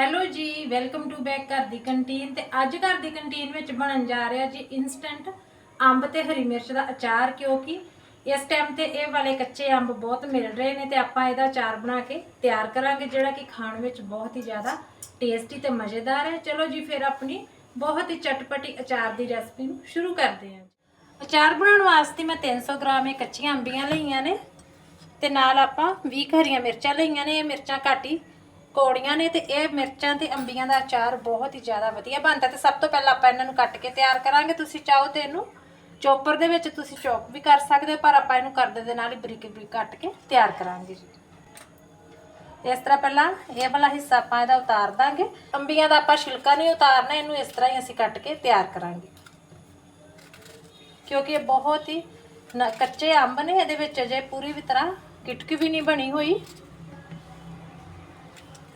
Hello ਜੀ, welcome to back ਘਰ ਦੀ canteen ਤੇ ਅੱਜ ਘਰ ਦੀ ਕੰਟੀਨ ਵਿੱਚ ਬਣਨ ਜਾ ਰਿਹਾ ਜੀ ਇਨਸਟੈਂਟ ਅੰਬ ਤੇ ਹਰੀ ਮਿਰਚ ਦਾ ਅਚਾਰ, ਕਿਉਂਕਿ ਇਸ ਟਾਈਮ ਤੇ ਇਹ ਵਾਲੇ ਕੱਚੇ ਅੰਬ ਬਹੁਤ ਮਿਲ ਰਹੇ ਨੇ ਤੇ ਆਪਾਂ ਇਹਦਾ ਅਚਾਰ ਬਣਾ ਕੇ ਤਿਆਰ ਕਰਾਂਗੇ, ਜਿਹੜਾ ਕਿ ਖਾਣ ਵਿੱਚ ਬਹੁਤ ਹੀ ਜ਼ਿਆਦਾ ਟੇਸਟੀ ਤੇ ਮਜ਼ੇਦਾਰ ਹੈ। ਚਲੋ ਜੀ, ਫਿਰ ਆਪਣੀ ਬਹੁਤ ਹੀ ਚਟਪਟੀ ਅਚਾਰ ਦੀ ਰੈਸਪੀ ਨੂੰ ਸ਼ੁਰੂ ਕਰਦੇ ਹਾਂ ਅਚਾਰ ਬਣਾਉਣ ਵਾਸਤੇ ਮੈਂ 300 ਗ੍ਰਾਮ ਇਹ ਕੱਚੀਆਂ ਅੰਬੀਆਂ ਲਈਆਂ ਨੇ ਤੇ ਨਾਲ ਆਪਾਂ 20 ਹਰੀਆਂ ਮਿਰਚਾਂ ਲਈਆਂ ਨੇ, ਇਹ ਮਿਰਚਾਂ ਘਾਟੀ ਕੌੜੀਆਂ ਨੇ ਤੇ ਇਹ ਮਿਰਚਾਂ ਤੇ ਅੰਬੀਆਂ ਦਾ ਅਚਾਰ ਬਹੁਤ ਹੀ ਜ਼ਿਆਦਾ ਵਧੀਆ ਬਣਦਾ ਤੇ ਸਭ ਤੋਂ ਪਹਿਲਾਂ ਆਪਾਂ ਇਹਨਾਂ ਨੂੰ ਕੱਟ ਕੇ ਤਿਆਰ ਕਰਾਂਗੇ। ਤੁਸੀਂ ਚਾਹੋ ਤੇ ਇਹਨੂੰ ਚੋਪਰ ਦੇ ਵਿੱਚ ਤੁਸੀਂ ਚੌਪ ਵੀ ਕਰ ਸਕਦੇ ਹੋ, ਪਰ ਆਪਾਂ ਇਹਨੂੰ ਕਰਦੇ ਦੇ ਨਾਲ ਹੀ ਬਰੀਕ ਬਰੀਕ ਕੱਟ ਕੇ ਤਿਆਰ ਕਰਾਂਗੇ ਜੀ। ਇਸ ਤਰ੍ਹਾਂ ਪਹਿਲਾਂ ਇਹ ਵਾਲਾ ਹਿੱਸਾ ਆਪਾਂ ਇਹਦਾ ਉਤਾਰ ਦਾਂਗੇ। ਅੰਬੀਆਂ ਦਾ ਆਪਾਂ ਛਿਲਕਾ ਨਹੀਂ ਉਤਾਰਨਾ, ਇਹਨੂੰ ਇਸ ਤਰ੍ਹਾਂ ਹੀ ਅਸੀਂ ਕੱਟ ਕੇ ਤਿਆਰ ਕਰਾਂਗੇ। ਕਿਉਂਕਿ ਇਹ ਬਹੁਤ ਹੀ ਨ- ਕੱਚੇ ਅੰਬ ਨੇ, ਇਹਦੇ ਵਿੱਚ ਅਜੇ ਪੂਰੀ ਵੀ ਤਰ੍ਹਾਂ ਕਿਟਕ ਵੀ ਨਹੀਂ ਬਣੀ ਹੋਈ।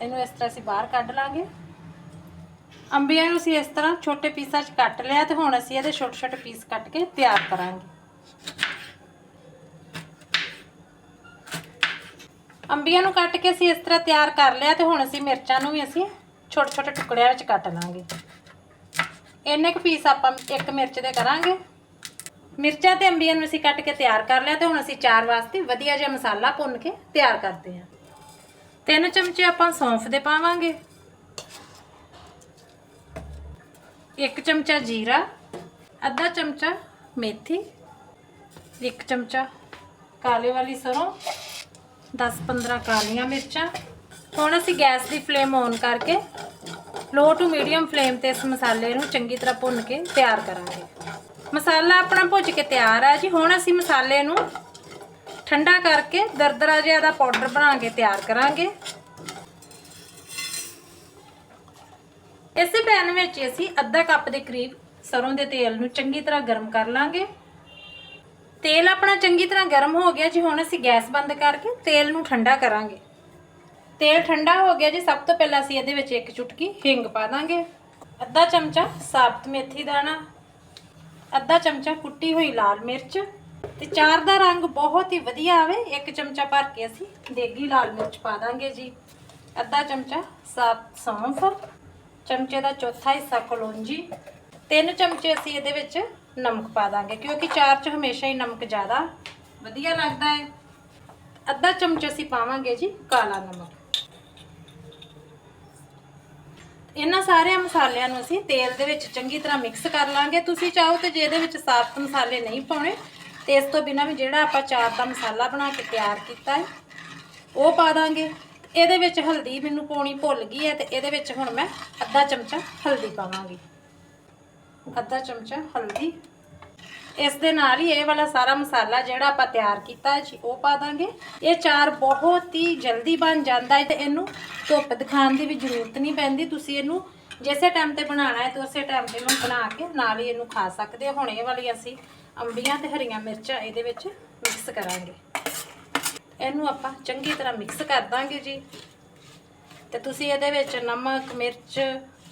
ਇਹਨੂੰ ਇਸ ਤਰ੍ਹਾਂ ਅਸੀਂ ਬਾਹਰ ਕੱਢ ਲਾਂਗੇ। ਅੰਬੀਆਂ ਨੂੰ ਅਸੀਂ ਇਸ ਤਰ੍ਹਾਂ ਛੋਟੇ ਪੀਸਾਂ 'ਚ ਕੱਟ ਲਿਆ ਤੇ ਹੁਣ ਅਸੀਂ ਇਹਦੇ ਛੋਟੇ ਛੋਟੇ ਪੀਸ ਕੱਟ ਕੇ ਤਿਆਰ ਕਰਾਂਗੇ। ਅੰਬੀਆਂ ਨੂੰ ਕੱਟ ਕੇ ਅਸੀਂ ਇਸ ਤਰ੍ਹਾਂ ਤਿਆਰ ਕਰ ਲਿਆ ਤੇ ਹੁਣ ਅਸੀਂ ਮਿਰਚਾਂ ਨੂੰ ਵੀ ਅਸੀਂ ਛੋਟੇ ਛੋਟੇ ਟੁਕੜਿਆਂ ਵਿੱਚ ਕੱਟ ਲਾਂਗੇ। ਇੰਨੇ ਕੁ ਪੀਸ ਆਪਾਂ ਇੱਕ ਮਿਰਚ ਦੇ ਕਰਾਂਗੇ। ਮਿਰਚਾਂ ਤੇ ਅੰਬੀਆਂ ਨੂੰ ਅਸੀਂ ਕੱਟ ਕੇ ਤਿਆਰ ਕਰ ਲਿਆ ਤੇ ਹੁਣ ਅਸੀਂ ਚਾਰ ਵਾਸਤੇ ਵਧੀਆ ਜਿਹਾ ਮਸਾਲਾ ਭੁੰਨ ਕੇ ਤਿਆਰ ਕਰਦੇ ਹਾਂ। ਤਿੰਨ ਚਮਚੇ ਆਪਾਂ ਸੌਂਫ ਦੇ ਪਾਵਾਂਗੇ। ਇੱਕ ਚਮਚਾ ਜੀਰਾ, ਅੱਧਾ ਚਮਚਾ ਮੇਥੀ, ਇੱਕ ਚਮਚਾ ਕਾਲੇ ਵਾਲੀ ਸਰੋਂ 10-15 ਕਾਲੀਆਂ ਮਿਰਚਾਂ। ਹੁਣ ਅਸੀਂ ਗੈਸ ਦੀ ਫਲੇਮ ਔਨ ਕਰਕੇ ਲੋ ਟੂ ਮੀਡੀਅਮ ਫਲੇਮ ਤੇ ਇਸ ਮਸਾਲੇ ਨੂੰ ਚੰਗੀ ਤਰ੍ਹਾਂ ਭੁੰਨ ਕੇ ਤਿਆਰ ਕਰਾਂਗੇ। ਮਸਾਲਾ ਆਪਣਾ ਭੁੱਜ ਕੇ ਤਿਆਰ ਆ ਜੀ। ਹੁਣ ਅਸੀਂ ਮਸਾਲੇ ਨੂੰ ਠੰਡਾ ਕਰਕੇ ਦਰਦਰਾ ਜਿਹਾ ਦਾ ਪਾਊਡਰ ਬਣਾ ਕੇ ਤਿਆਰ ਕਰਾਂਗੇ। ਇਸੇ ਪੈਨ ਵਿੱਚ ਅਸੀਂ ਅੱਧਾ ਕੱਪ ਦੇ ਕਰੀਬ ਸਰੋਂ ਦੇ ਤੇਲ ਨੂੰ ਚੰਗੀ ਤਰ੍ਹਾਂ ਗਰਮ ਕਰ ਲਾਂਗੇ। ਤੇਲ ਆਪਣਾ ਚੰਗੀ ਤਰ੍ਹਾਂ ਗਰਮ ਹੋ ਗਿਆ ਜੀ, ਹੁਣ ਅਸੀਂ ਗੈਸ ਬੰਦ ਕਰਕੇ ਤੇਲ ਨੂੰ ਠੰਡਾ ਕਰਾਂਗੇ। ਤੇਲ ਠੰਡਾ ਹੋ ਗਿਆ ਜੀ, ਸਭ ਤੋਂ ਪਹਿਲਾਂ ਅਸੀਂ ਇਹਦੇ ਵਿੱਚ ਇੱਕ ਚੁਟਕੀ ਹਿੰਗ ਪਾ ਦਾਂਗੇ। ਅੱਧਾ ਚਮਚਾ ਸਾਬਤ ਮੇਥੀ ਦਾਣਾ, ਅੱਧਾ ਚਮਚਾ ਕੁੱਟੀ ਹੋਈ ਲਾਲ ਮਿਰਚ ਤੇ ਚਾਰ ਦਾ ਰੰਗ ਬਹੁਤ ਹੀ ਵਧੀਆ ਆਵੇ। ਇੱਕ ਚਮਚਾ ਭਰ ਕੇ ਅਸੀਂ ਦੇਗੀ ਲਾਲ ਮਿਰਚ ਪਾ ਦਾਂਗੇ ਜੀ। ਅੱਧਾ ਚਮਚਾ ਸਾਫ਼ ਸੌਂਫ ਚਮਚੇ ਦਾ ਚੌਥਾ ਹਿੱਸਾ ਕਲੌਂਜੀ, ਤਿੰਨ ਚਮਚੇ ਅਸੀਂ ਇਹਦੇ ਵਿੱਚ ਨਮਕ ਪਾ ਦਾਂਗੇ, ਕਿਉਂਕਿ ਚਾਰ 'ਚ ਹਮੇਸ਼ਾ ਹੀ ਨਮਕ ਜ਼ਿਆਦਾ ਵਧੀਆ ਲੱਗਦਾ ਹੈ। ਅੱਧਾ ਚਮਚ ਅਸੀਂ ਪਾਵਾਂਗੇ ਜੀ ਕਾਲਾ ਨਮਕ। ਇਹਨਾਂ ਸਾਰੇ ਮਸਾਲਿਆਂ ਨੂੰ ਅਸੀਂ ਤੇਲ ਦੇ ਵਿੱਚ ਚੰਗੀ ਤਰ੍ਹਾਂ ਮਿਕਸ ਕਰ ਲਾਂਗੇ। ਤੁਸੀਂ ਚਾਹੋ ਤੇ ਜੇ ਇਹਦੇ ਵਿੱਚ ਸਾਬਤ ਮਸਾਲੇ ਨਹੀਂ ਪਾਉਣੇ ਤੇ ਇਸ ਤੋਂ ਬਿਨਾਂ ਵੀ ਜਿਹੜਾ ਆਪਾਂ ਚਾਰ ਦਾ ਮਸਾਲਾ ਬਣਾ ਕੇ ਤਿਆਰ ਕੀਤਾ ਹੈ, ਉਹ ਪਾ ਦਾਂਗੇ। ਇਹਦੇ ਵਿੱਚ ਹਲਦੀ ਮੈਨੂੰ ਪਾਉਣੀ ਭੁੱਲ ਗਈ ਹੈ ਤੇ ਇਹਦੇ ਵਿੱਚ ਹੁਣ ਮੈਂ ਅੱਧਾ ਚਮਚਾ ਹਲਦੀ ਪਾਵਾਂਗੀ। ਅੱਧਾ ਚਮਚਾ ਹਲਦੀ। ਇਸ ਦੇ ਨਾਲ ਹੀ ਇਹ ਵਾਲਾ ਸਾਰਾ ਮਸਾਲਾ ਜਿਹੜਾ ਆਪਾਂ ਤਿਆਰ ਕੀਤਾ ਜੀ, ਉਹ ਪਾ ਦਾਂਗੇ। ਇਹ ਚਾਰ ਬਹੁਤ ਹੀ ਜਲਦੀ ਬਣ ਜਾਂਦਾ ਹੈ ਤੇ ਇਹਨੂੰ ਧੁੱਪ ਦਿਖਾਉਣ ਦੀ ਵੀ ਜ਼ਰੂਰਤ ਨਹੀਂ ਪੈਂਦੀ। ਤੁਸੀਂ ਇਹਨੂੰ ਜਿਸੇ ਟਾਈਮ ਤੇ ਬਣਾਉਣਾ ਹੈ, ਤੇ ਉਸੇ ਟਾਈਮ ਤੇ ਇਹਨੂੰ ਬਣਾ ਕੇ ਨਾਲ ਹੀ ਇਹਨੂੰ ਖਾ ਸਕਦੇ ਹੋ। ਹੁਣ ਇਹ ਵਾਲੀ ਅਸੀਂ ਅੰਬੀਆਂ ਤੇ ਹਰੀਆਂ ਮਿਰਚਾਂ ਇਹਦੇ ਵਿੱਚ ਮਿਕਸ ਕਰਾਂਗੇ। ਇਹਨੂੰ ਆਪਾਂ ਚੰਗੀ ਤਰ੍ਹਾਂ ਮਿਕਸ ਕਰ ਦਾਂਗੇ ਜੀ। ਤੇ ਤੁਸੀਂ ਇਹਦੇ ਵਿੱਚ ਨਮਕ, ਮਿਰਚ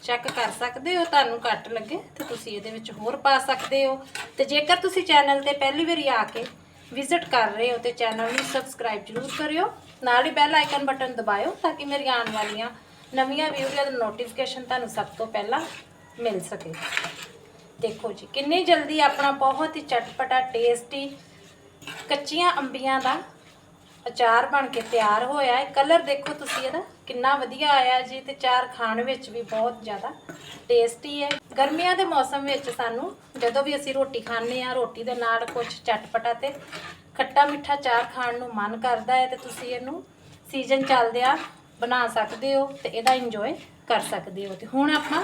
ਚੈੱਕ ਕਰ ਸਕਦੇ ਹੋ, ਤੁਹਾਨੂੰ ਘੱਟ ਲੱਗੇ ਤੇ ਤੁਸੀਂ ਇਹਦੇ ਵਿੱਚ ਹੋਰ ਪਾ ਸਕਦੇ ਹੋ। ਤੇ ਜੇਕਰ ਤੁਸੀਂ ਚੈਨਲ ਤੇ ਪਹਿਲੀ ਵਾਰੀ ਆ ਕੇ ਵਿਜ਼ਿਟ ਕਰ ਰਹੇ ਹੋ ਤੇ ਚੈਨਲ ਨੂੰ ਸਬਸਕ੍ਰਾਈਬ ਜ਼ਰੂਰ ਕਰਿਓ। ਨਾਲ ਹੀ ਬੈਲ ਆਈਕਨ ਬਟਨ ਦਬਾਇਓ ਤਾਂ ਕਿ ਮੇਰੀਆਂ ਆਉਣ ਵਾਲੀਆਂ ਨਵੀਆਂ ਵੀਡੀਓ ਦਾ ਨੋਟੀਫਿਕੇਸ਼ਨ ਤੁਹਾਨੂੰ ਸਭ ਤੋਂ ਪਹਿਲਾਂ ਮਿਲ ਸਕੇ। ਦੇਖੋ ਜੀ, ਕਿੰਨੀ ਜਲਦੀ ਆਪਣਾ ਬਹੁਤ ਹੀ ਚਟਪਟਾ ਟੇਸਟੀ ਕੱਚੀਆਂ ਅੰਬੀਆਂ ਦਾ ਅਚਾਰ ਬਣ ਕੇ ਤਿਆਰ ਹੋਇਆ ਹੈ। ਕਲਰ ਦੇਖੋ ਤੁਸੀਂ ਇਹਦਾ, ਕਿੰਨਾ ਵਧੀਆ ਆਇਆ ਜੀ ਤੇ ਚਾਰ ਖਾਣ ਵਿੱਚ ਵੀ ਬਹੁਤ ਜ਼ਿਆਦਾ ਟੇਸਟੀ ਹੈ। ਗਰਮੀਆਂ ਦੇ ਮੌਸਮ ਵਿੱਚ ਸਾਨੂੰ ਜਦੋਂ ਵੀ ਅਸੀਂ ਰੋਟੀ ਖਾਂਦੇ ਆ ਰੋਟੀ ਦੇ ਨਾਲ ਕੁਝ ਚਟਪਟਾ ਤੇ ਖੱਟਾ ਮਿੱਠਾ ਚਾਰ ਖਾਣ ਨੂੰ ਮਨ ਕਰਦਾ ਹੈ ਤੇ ਤੁਸੀਂ ਇਹਨੂੰ ਸੀਜ਼ਨ ਚੱਲਦਿਆਂ ਬਣਾ ਸਕਦੇ ਹੋ ਤੇ ਇਹਦਾ ਇੰਜੋਏ ਕਰ ਸਕਦੇ ਹੋ। ਤੇ ਹੁਣ ਆਪਾਂ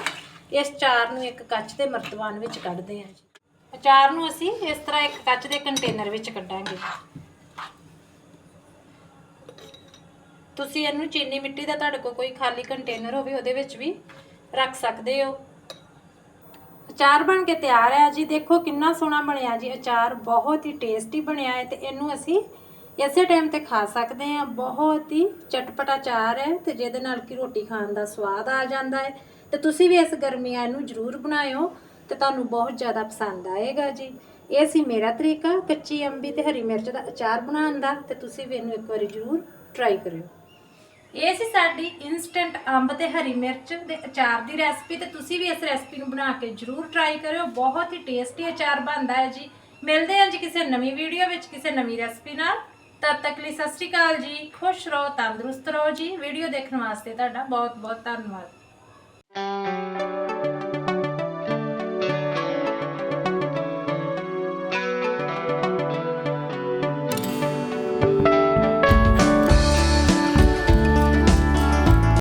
ਇਸ ਚਾਰ ਨੂੰ ਇੱਕ ਕੱਚ ਦੇ ਮਰਤਬਾਨ ਵਿੱਚ ਕੱਢਦੇ ਹਾਂ ਜੀ। ਅਚਾਰ ਨੂੰ ਅਸੀਂ ਇਸ ਤਰ੍ਹਾਂ ਇੱਕ ਕੱਚ ਦੇ ਕੰਟੇਨਰ ਵਿੱਚ ਕੱਢਾਂਗੇ। ਤੁਸੀਂ ਇਹਨੂੰ ਚੀਨੀ ਮਿੱਟੀ ਦਾ ਤੁਹਾਡੇ ਕੋਲ ਕੋਈ ਖਾਲੀ ਕੰਟੇਨਰ ਹੋਵੇ, ਉਹਦੇ ਵਿੱਚ ਵੀ ਰੱਖ ਸਕਦੇ ਹੋ। ਅਚਾਰ ਬਣ ਕੇ ਤਿਆਰ ਹੈ ਜੀ। ਦੇਖੋ ਕਿੰਨਾ ਸੋਹਣਾ ਬਣਿਆ ਜੀ। ਅਚਾਰ ਬਹੁਤ ਹੀ ਟੇਸਟੀ ਬਣਿਆ ਹੈ ਤੇ ਇਹਨੂੰ ਅਸੀਂ ਇਸੇ ਟਾਈਮ ਤੇ ਖਾ ਸਕਦੇ ਹਾਂ। ਬਹੁਤ ਹੀ ਚਟਪਟਾ ਅਚਾਰ ਹੈ ਤੇ ਜਿਹਦੇ ਨਾਲ ਕਿ ਰੋਟੀ ਖਾਣ ਦਾ ਸਵਾਦ ਆ ਜਾਂਦਾ ਹੈ। ਤੇ ਤੁਸੀਂ ਵੀ ਇਸ ਗਰਮੀਆਂ ਨੂੰ ਜ਼ਰੂਰ ਬਣਾਇਓ ਤੇ ਤੁਹਾਨੂੰ ਬਹੁਤ ਜ਼ਿਆਦਾ ਪਸੰਦ ਆਏਗਾ ਜੀ। ਇਹ ਸੀ ਮੇਰਾ ਤਰੀਕਾ, ਕੱਚੀ ਅੰਬੀ ਤੇ ਹਰੀ ਮਿਰਚ ਦਾ ਅਚਾਰ ਬਣਾਉਣ ਦਾ ਤੇ ਤੁਸੀਂ ਵੀ ਇਹਨੂੰ ਇੱਕ ਵਾਰੀ ਜ਼ਰੂਰ ਟਰਾਈ ਕਰਿਓ। ਇਹ ਸੀ ਸਾਡੀ ਇਨਸਟੈਂਟ ਅੰਬ ਤੇ ਹਰੀ ਮਿਰਚ ਦੇ ਅਚਾਰ ਦੀ ਰੈਸਪੀ ਤੇ ਤੁਸੀਂ ਵੀ ਇਸ ਰੈਸਪੀ ਨੂੰ ਬਣਾ ਕੇ ਜਰੂਰ ਟਰਾਈ ਕਰਿਓ। ਬਹੁਤ ਹੀ ਟੇਸਟੀ ਅਚਾਰ ਬਣਦਾ ਹੈ ਜੀ। ਮਿਲਦੇ ਹਾਂ ਜੀ ਕਿਸੇ ਨਵੀਂ ਵੀਡੀਓ ਵਿੱਚ ਕਿਸੇ ਨਵੀਂ ਰੈਸਪੀ ਨਾਲ। ਤਦ ਤੱਕ ਲਈ ਸਤਿ ਸ਼੍ਰੀ ਅਕਾਲ ਜੀ। ਖੁਸ਼ ਰਹੋ, ਤੰਦਰੁਸਤ ਰਹੋ ਜੀ। ਵੀਡੀਓ ਦੇਖਣ ਵਾਸਤੇ ਤੁਹਾਡਾ ਬਹੁਤ ਬਹੁਤ ਧੰਨਵਾਦ। Música